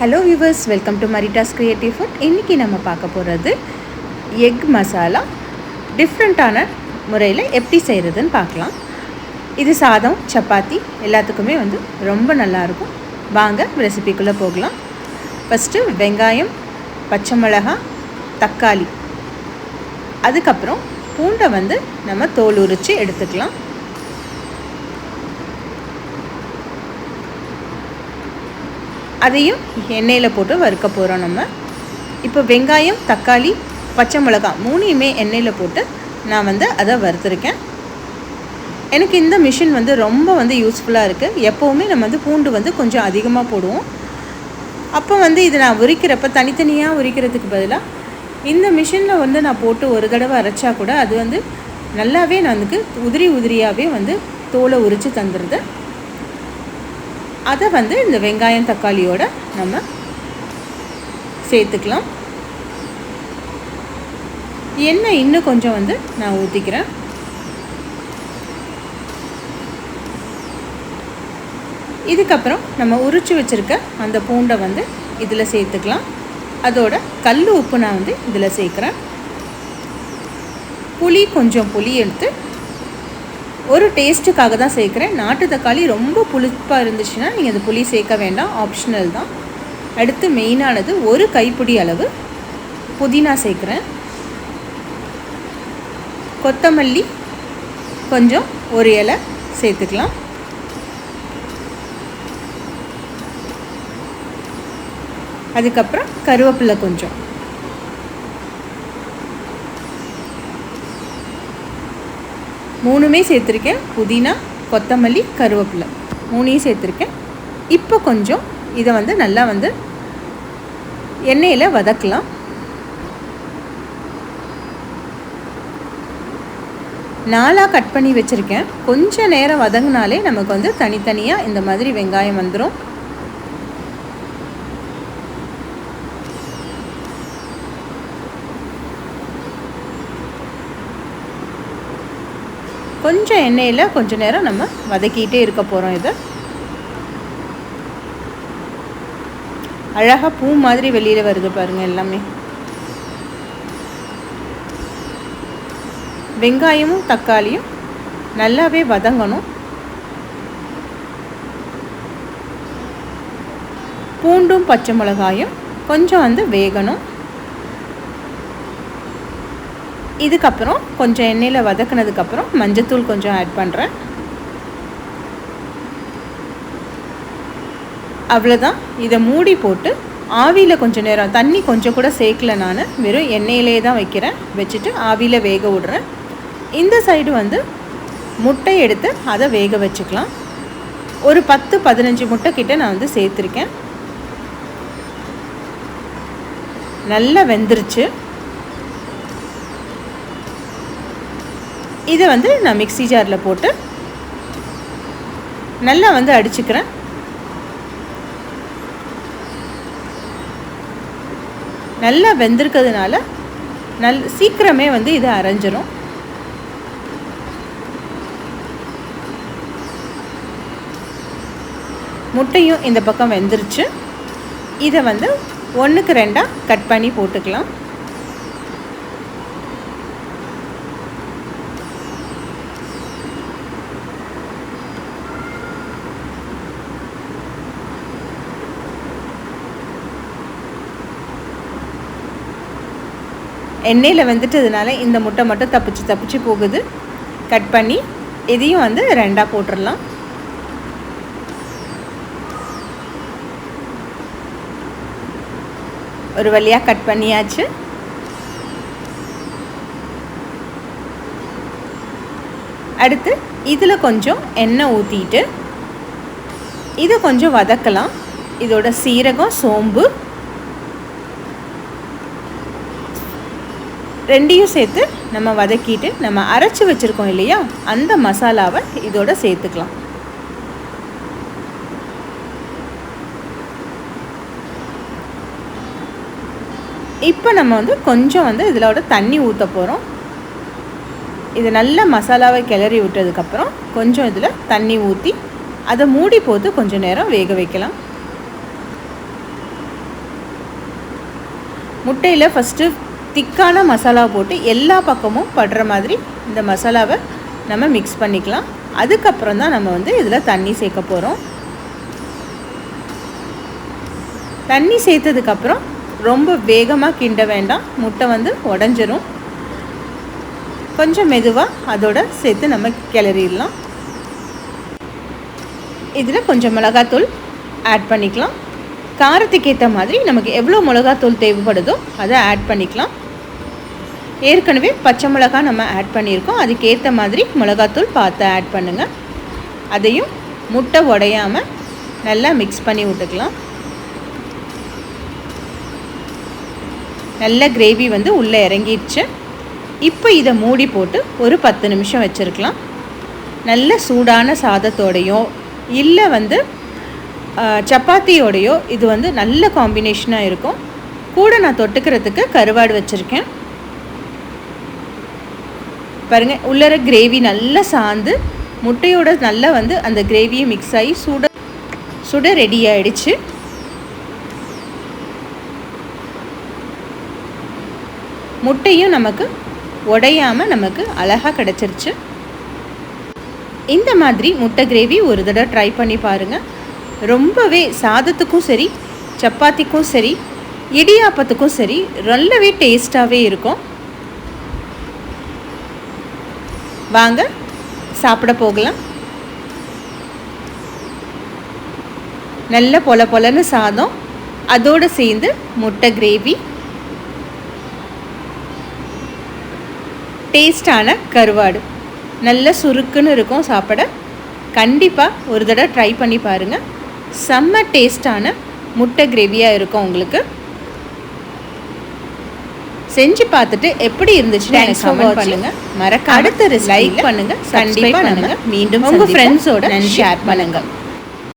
Hello viewers welcome to Marita's creative food இன்றைக்கி நம்ம பார்க்க போகிறது எக் மசாலா டிஃப்ரெண்ட்டான முறையில் எப்படி செய்கிறதுன்னு பார்க்கலாம். இது சாதம் சப்பாத்தி எல்லாத்துக்குமே வந்து ரொம்ப நல்லாயிருக்கும் வாங்க ரெசிபிக்குள்ளே போகலாம். ஃபஸ்ட்டு வெங்காயம் பச்சை மிளகாய் தக்காளி. அதுக்கப்புறம் பூண்டை வந்து நம்ம தோல் உரித்து எடுத்துக்கலாம். அதையும் எண்ணெயில் போட்டு வறுக்க போகிறோம் நம்ம. இப்போ வெங்காயம் தக்காளி பச்சை மிளகாய் மூணையுமே எண்ணெயில் போட்டு நான் வந்து அதை வறுத்துருக்கேன். எனக்கு இந்த மிஷின் வந்து ரொம்ப வந்து யூஸ்ஃபுல்லாக இருக்குது எப்போவுமே நம்ம வந்து பூண்டு வந்து கொஞ்சம் அதிகமாக போடுவோம். அப்போ வந்து இது நான் உரிக்கிறப்ப தனித்தனியாக உரிக்கிறதுக்கு பதிலாக இந்த மிஷினில் வந்து நான் போட்டு ஒரு தடவை அரைச்சா கூட அது வந்து நல்லாவே நான் வந்து உதிரி உதிரியாகவே வந்து தோலை உரித்து தந்துடுது அதை வந்து இந்த வெங்காயம் தக்காளியோட நம்ம சேர்த்துக்கலாம். எண்ணெய் இன்னும் கொஞ்சம் வந்து நான் ஊற்றிக்கிறேன் இதுக்கப்புறம் நம்ம உரிச்சு வச்சுருக்க அந்த பூண்டை வந்து இதில் சேர்த்துக்கலாம். அதோட கல் உப்பு நான் வந்து இதில் சேர்க்குறேன். புளி கொஞ்சம் புளி எடுத்து ஒரு டேஸ்ட்டுக்காக தான் சேர்க்குறேன். நாட்டு தக்காளி ரொம்ப புளிப்பாக இருந்துச்சுன்னா நீங்கள் அந்த புளி சேர்க்க வேண்டாம். ஆப்ஷனல் தான். அடுத்து மெயினானது ஒரு கைப்பிடி அளவு புதினா சேர்க்குறேன். கொத்தமல்லி கொஞ்சம் ஒரு இலை சேர்த்துக்கலாம். அதுக்கப்புறம் கருவேப்பிலை கொஞ்சம். மூணுமே சேர்த்துருக்கேன். புதினா கொத்தமல்லி கருவேப்பிலை. மூணையும் சேர்த்துருக்கேன். இப்போ கொஞ்சம் இதை வந்து நல்லா வந்து எண்ணெயில் வதக்கலாம். நாலாக கட் பண்ணி வச்சுருக்கேன். கொஞ்சம் நேரம் வதங்கினாலே நமக்கு வந்து தனித்தனியாக இந்த மாதிரி வெங்காயம் வந்துடும் கொஞ்சம் எண்ணெயில் கொஞ்சம் நேரம் நம்ம வதக்கிட்டே இருக்க போகிறோம் இதை. அழகாக பூ மாதிரி வெளியில் வருது பாருங்கள் எல்லாமே. வெங்காயமும் தக்காளியும் நல்லாவே வதங்கணும். பூண்டும் பச்சை மிளகாயும் கொஞ்சம் வந்து வேகணும். இதுக்கப்புறம் கொஞ்சம் எண்ணெயில் வதக்குனதுக்கப்புறம் மஞ்சத்தூள் கொஞ்சம் ஆட் பண்ணுறேன் அவ்வளோதான் இதை மூடி போட்டு ஆவியில் கொஞ்சம் நேரம் தண்ணி கொஞ்சம் கூட சேர்க்கல நான். வெறும் எண்ணெயிலே தான் வைக்கிறேன். வச்சுட்டு ஆவியில் வேக விடுறேன். இந்த சைடு வந்து முட்டை எடுத்து அதை வேக வச்சுக்கலாம். ஒரு பத்து பதினஞ்சு முட்டை கிட்ட நான் வந்து சேர்த்துருக்கேன். நல்லா வெந்துருச்சு. இதை வந்து நான் மிக்சி ஜாரில் போட்டு நல்லா வந்து அடிச்சுக்கிறேன். நல்லா வெந்திருக்கிறதுனால நல் சீக்கிரமே வந்து இது அரைஞ்சிரும். முட்டையும் இந்த பக்கம் வெந்துருச்சு. இதை வந்து ஒன்றுக்கு ரெண்டாக கட் பண்ணி போட்டுக்கலாம். எண்ணெயில் வந்துட்டதுனால இந்த முட்டை மட்டும் தப்பிச்சு தப்பிச்சு போகுது. கட் பண்ணி இதையும் வந்து ரெண்டாக போட்டுடலாம் ஒரு வழியாக கட் பண்ணியாச்சு. அடுத்து இதில் கொஞ்சம் எண்ணெய் ஊற்றிட்டு இதை கொஞ்சம் வதக்கலாம். இதோட சீரகம் சோம்பு ரெண்டையும் சேர்த்து நம்ம வதக்கிட்டு நம்ம அரைச்சி வச்சுருக்கோம் இல்லையா? அந்த மசாலாவை இதோட சேர்த்துக்கலாம். இப்போ நம்ம வந்து கொஞ்சம் வந்து இதிலோட தண்ணி ஊற்ற போகிறோம் இது நல்ல மசாலாவை கிளறி விட்டதுக்கப்புறம் கொஞ்சம் இதில் தண்ணி ஊற்றி அதை மூடி போட்டு கொஞ்சம் நேரம் வேக வைக்கலாம். முட்டையில் ஃபஸ்ட்டு திக்கான மசாலா போட்டு எல்லா பக்கமும் படுற மாதிரி இந்த மசாலாவை நம்ம மிக்ஸ் பண்ணிக்கலாம். அதுக்கப்புறம் தான் நம்ம வந்து இதில் தண்ணி சேர்க்க போகிறோம் தண்ணி சேர்த்ததுக்கப்புறம் ரொம்ப வேகமாக கிண்ட வேண்டாம். முட்டை வந்து உடஞ்சிரும். கொஞ்சம் மெதுவாக அதோட சேர்த்து நம்ம கிளறிடலாம். இதில் கொஞ்சம் மிளகாத்தூள் ஆட் பண்ணிக்கலாம். காரத்துக்கு ஏற்ற மாதிரி நமக்கு எவ்வளோ மிளகாத்தூள் தேவைப்படுதோ அதை ஆட் பண்ணிக்கலாம். ஏற்கனவே பச்சை மிளகா நம்ம ஆட் பண்ணியிருக்கோம். அதுக்கேற்ற மாதிரி மிளகாத்தூள் பார்த்து ஆட் பண்ணுங்கள் அதையும் முட்டை உடையாமல் நல்லா மிக்ஸ் பண்ணி விட்டுக்கலாம். நல்ல கிரேவி வந்து உள்ளே இறங்கிடுச்சு இப்போ இதை மூடி போட்டு ஒரு பத்து நிமிஷம் வச்சுருக்கலாம். நல்ல சூடான சாதத்தோடையோ இல்லை வந்து சப்பாத்தியோடையோ இது வந்து நல்ல காம்பினேஷனாக இருக்கும். கூட நான் தொட்டுக்கிறதுக்கு கருவாடு வச்சுருக்கேன். பாருங்கள் உள்ளர கிரேவி நல்லா சாந்து முட்டையோட நல்லா வந்து அந்த கிரேவியும் மிக்ஸ் ஆகி சுட சுட ரெடி ஆகிடுச்சு முட்டையும் நமக்கு உடையாமல் நமக்கு அழகாக கிடச்சிருச்சு. இந்த மாதிரி முட்டை கிரேவி ஒரு தடவை ட்ரை பண்ணி பாருங்கள் ரொம்பவே சாதத்துக்கும் சரி சப்பாத்திக்கும் சரி இடியாப்பத்துக்கும் சரி ரொம்பவே டேஸ்ட்டாகவே இருக்கும். வாங்க சாப்பிட போகலாம். நல்ல பொல பொலன்னு சாதம் அதோடு சேர்ந்து முட்டை கிரேவி டேஸ்டான கருவாடு. நல்ல சுருக்குன்னு இருக்கும் சாப்பிட. கண்டிப்பாக ஒரு தடவை ட்ரை பண்ணி பாருங்கள் செம்ம டேஸ்டான முட்டை கிரேவியாக இருக்கும் உங்களுக்கு. செஞ்சு பார்த்துட்டு எப்படி இருந்துச்சுன்னு எனக்கு கமெண்ட் பண்ணுங்க. மறக்காம அடுத்த லைக் பண்ணுங்க கண்டிப்பாக பண்ணுங்க. மீண்டும் உங்க ஃப்ரெண்ட்ஸோட ஷேர் பண்ணுங்க.